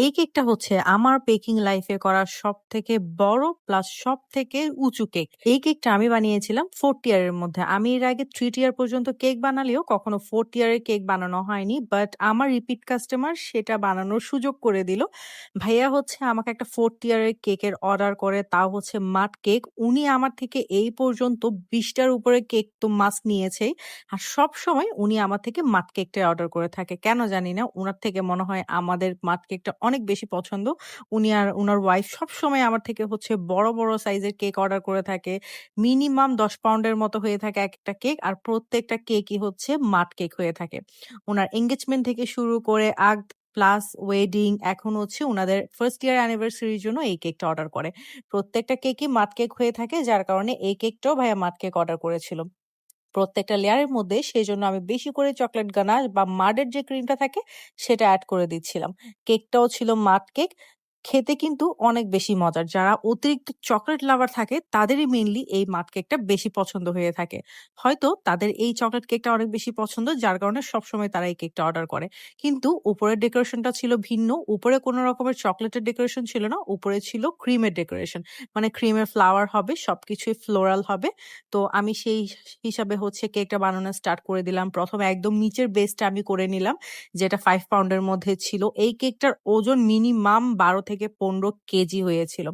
এই কেকটা হচ্ছে আমার বেকিং লাইফে করা সব থেকে বড় প্লাস সব থেকে উঁচু কেক। এই কেকটা আমি বানিয়েছিলাম 4th ইয়ারের মধ্যে। আমি এর আগে 3 ইয়ার পর্যন্ত কেক বানালেও কখনো 4th ইয়ারের কেক বানানো হয়নি। বাট আমার রিপিট কাস্টমার সেটা বানানোর সুযোগ করে দিল। ভাইয়া হচ্ছে আমাকে একটা 4th ইয়ারের কেকের অর্ডার করে তা হচ্ছে মাড কেক। উনি আমার থেকে এই পর্যন্ত বিশটার উপরে কেক তো মাস্ট নিয়েছেই। আর সবসময় উনি আমার থেকে মাড কেকটা অর্ডার করে থাকে। কেন জানি না। ওনার থেকে মনে হয় আমাদের মাড কেকটা অনেক বেশি পছন্দ। উনি আর উনার ওয়াইফ সবসময় আমার থেকে হচ্ছে বড়, বড় সাইজের কেক অর্ডার করে থাকে। মিনিমাম ১০ পাউন্ডের মতো হয়ে থাকে একেকটা কেক। আর প্রত্যেকটা কেকই হচ্ছে মাড কেক হয়ে থাকে। ওনার এঙ্গেজমেন্ট থেকে শুরু করে আগ প্লাস ওয়েডিং এখন হচ্ছে ওনাদের ফার্স্ট ইয়ার অ্যানিভার্সারির জন্য এই কেকটা অর্ডার করে। প্রত্যেকটা কেকই মাড কেক হয়ে থাকে যার কারণে এই কেকটাও ভাইয়া মাড কেক অর্ডার করেছিল। প্রত্যেকটা লেয়ারের মধ্যে সেই জন্য আমি বেশি করে চকলেট গানাশ বা মাডের যে ক্রিমটা থাকে, সেটা অ্যাড করে দিচ্ছিলাম। কেকটাও ছিল মাড কেক। খেতে কিন্তু অনেক বেশি মজার। যারা অতিরিক্ত চকলেট লাভার থাকে তাদেরই মেইনলি এই মাড কেকটা বেশি পছন্দ হয়ে থাকে। হয়তো তাদের এই চকলেট কেকটা অনেক বেশি পছন্দ যার কারণে সবসময় তারা এই কেকটা অর্ডার করে। কিন্তু উপরের ডেকোরেশনটা ছিল ভিন্ন। উপরে কোনো রকমের চকলেটের ডেকোরেশন ছিল না। উপরে ছিল ক্রিমের ডেকোরেশন। মানে ক্রিমের ফ্লাওয়ার হবে, সবকিছুই ফ্লোরাল হবে। তো আমি সেই হিসাবে হচ্ছে কেকটা বানানো স্টার্ট করে দিলাম। প্রথমে একদম নিচের বেসটা আমি করে নিলাম। যেটা ফাইভ পাউন্ডের মধ্যে ছিল। এই কেকটার ওজন মিনিমাম ১২ থেকে ১৫ কেজি হয়েছিল।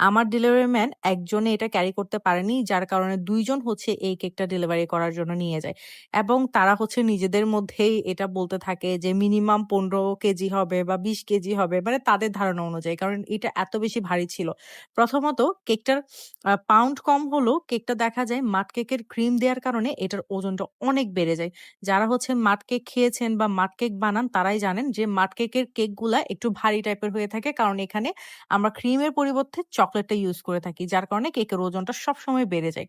আমার ডেলিভারি ম্যান একজনে এটা ক্যারি করতে পারেনি। যার কারণে দুইজন হচ্ছে এই কেকটা ডেলিভারি করার জন্য নিয়ে যায়। এবং তারা হচ্ছে নিজেদের মধ্যেই এটা বলতে থাকে যে মিনিমাম ১৫ কেজি হবে বা ২০ কেজি হবে। মানে তাদের ধারণা অনুযায়ী। কারণ এটা এত বেশি ভারী ছিল। প্রথমত কেকটার পাউন্ড কম হলেও কেকটা দেখা যায় মাড কেকের ক্রিম দেওয়ার কারণে এটার ওজনটা অনেক বেড়ে যায়। যারা হচ্ছে মাড কেক খেয়েছেন বা মাড কেক বানান, তারাই জানেন যে মাড কেকের কেকগুলা একটু ভারী টাইপের হয়ে থাকে। কারণ এখানে আমরা ক্রিমের পরিবর্তে চকলেটটা ইউজ করে থাকি। যার কারণে কেকের ওজনটা সবসময় বেড়ে যায়।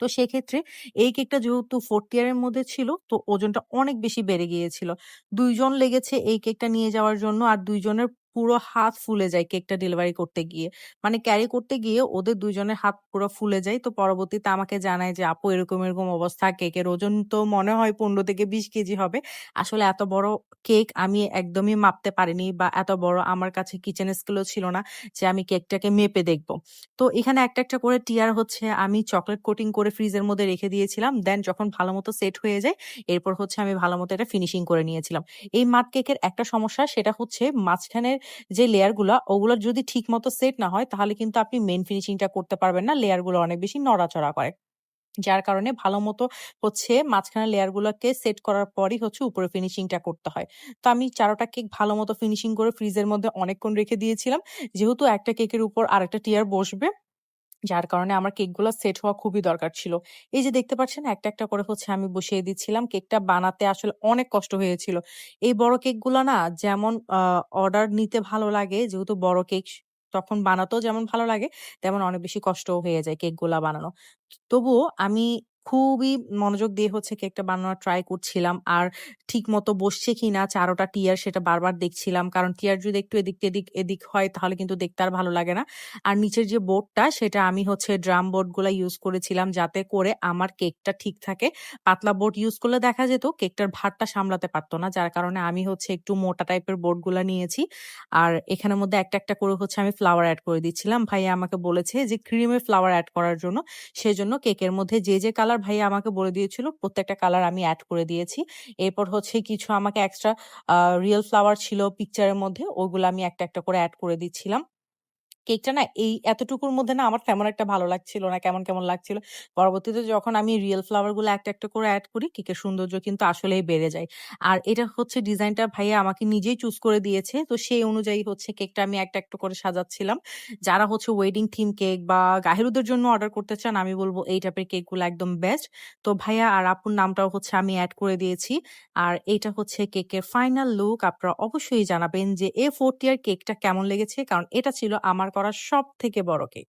তো সেক্ষেত্রে এই কেকটা যেহেতু ফোর্থ ইয়ারের মধ্যে ছিল, তো ওজনটা অনেক বেশি বেড়ে গিয়েছিল। দুইজন লেগেছে এই কেকটা নিয়ে যাওয়ার জন্য। আর ২ জনের পুরো হাত ফুলে যায় কেকটা ডেলিভারি করতে গিয়ে। মানে ক্যারি করতে গিয়ে ওদের দুজনের হাত পুরো ফুলে যায়। তো পরবর্তীতে আমাকে জানায় যে, "আপু এরকম, এরকম অবস্থা। কেকের ওজন তো মনে হয় ১৫ থেকে ২০ কেজি হবে।" আসলে এত বড় কেক আমি একদমই মাপতে পারিনি বা এত বড় আমার কাছে কিচেন স্কেলও ছিল না যে আমি কেকটাকে মেপে দেখব। তো এখানে একটা, একটা করে টিয়ার হচ্ছে আমি চকলেট কোটিং করে ফ্রিজের মধ্যে রেখে দিয়েছিলাম। দেন যখন ভালো মতো সেট হয়ে যায় এরপর হচ্ছে আমি ভালো মতো এটা ফিনিশিং করে নিয়েছিলাম। এই মাড কেকের একটা সমস্যা সেটা হচ্ছে মাঝখানের যে লেয়ারগুলো ওগুলো যদি ঠিক মতো সেট না হয়, তাহলে কিন্তু আপনি মেন ফিনিশিংটা করতে পারবেন না। লেয়ারগুলো অনেক বেশি নড়াচড়া করে। যার কারণে ভালো মতো হচ্ছে মাঝখানে লেয়ারগুলোকে সেট করার পরই হচ্ছে উপরে ফিনিশিংটা করতে হয়। তো আমি চারোটা কেক ভালো মতো ফিনিশিং করে ফ্রিজের মধ্যে অনেকক্ষণ রেখে দিয়েছিলাম। যেহেতু একটা কেকের উপর আরেকটা টিয়ার বসবে যার কারণে আমার কেকগুলো সেট হওয়া খুবই দরকার ছিল। এই যে দেখতে পাচ্ছেন একটা, একটা করে হচ্ছে আমি বসিয়ে দিচ্ছিলাম। কেকটা বানাতে আসলে অনেক কষ্ট হয়েছিল। এই বড় কেকগুলো না যেমন অর্ডার নিতে ভালো লাগে যেহেতু বড় কেক তখন বানাতেও যেমন ভালো লাগে তেমন অনেক বেশি কষ্টও হয়ে যায় কেকগুলা বানানো। তবুও আমি খুবই মনোযোগ দিয়ে হচ্ছে কেকটা বানানোর ট্রাই করছিলাম। আর ঠিক মতো বসছে কি না চারোটা টিয়ার সেটা বারবার দেখছিলাম। কারণ টিয়ার যদি একটু এদিক এদিক এদিক হয় তাহলে কিন্তু দেখতে আর ভালো লাগে না। আর নিচের যে বোর্ডটা সেটা আমি হচ্ছে ড্রাম বোর্ডগুলা ইউজ করেছিলাম যাতে করে আমার কেকটা ঠিক থাকে। পাতলা বোর্ড ইউজ করলে দেখা যেত কেকটার ভারটা সামলাতে পারতো না। যার কারণে আমি হচ্ছে একটু মোটা টাইপের বোর্ডগুলা নিয়েছি। আর এখানের মধ্যে একটা, একটা করে হচ্ছে আমি ফ্লাওয়ার অ্যাড করে দিচ্ছিলাম। ভাইয়া আমাকে বলেছে যে ক্রিমের ফ্লাওয়ার অ্যাড করার জন্য। সেজন্য কেকের মধ্যে যে, যে কালার ভাইয়া আমাকে বলে দিয়েছিল প্রত্যেকটা কালার আমি অ্যাড করে দিয়েছি। এরপর হচ্ছে কিছু আমাকে এক্সট্রা রিয়েল ফ্লাওয়ার ছিল পিকচারের মধ্যে ওগুলো আমি একটা, একটা করে অ্যাড করে দিচ্ছিলাম। কেকটা না এই এতটুকুর মধ্যে না আমার তেমন একটা ভালো লাগছিল না। কেমন, কেমন লাগছিল। পরবর্তীতে যখন আমি রিয়েল ফ্লাওয়ারগুলো একটা, একটা করে অ্যাড করি কেকের সৌন্দর্য কিন্তু আসলেই বেড়ে যায়। আর এটা হচ্ছে ডিজাইনটা ভাইয়া আমাকে নিজেই চুজ করে দিয়েছে। তো সেই অনুযায়ী হচ্ছে কেকটা আমি একটা, একটা করে সাজাচ্ছিলাম। যারা হচ্ছে ওয়েডিং থিম কেক বা গাহেরুদের জন্য অর্ডার করতে চান আমি বলব এই টাইপের কেকগুলো একদম বেস্ট। তো ভাইয়া আর আপুর নামটাও হচ্ছে আমি অ্যাড করে দিয়েছি। আর এটা হচ্ছে কেকের ফাইনাল লুক। আপনারা অবশ্যই জানাবেন যে এ 4th ইয়ার কেকটা কেমন লেগেছে। কারণ এটা ছিল আমার করা সব থেকে বড় কেক।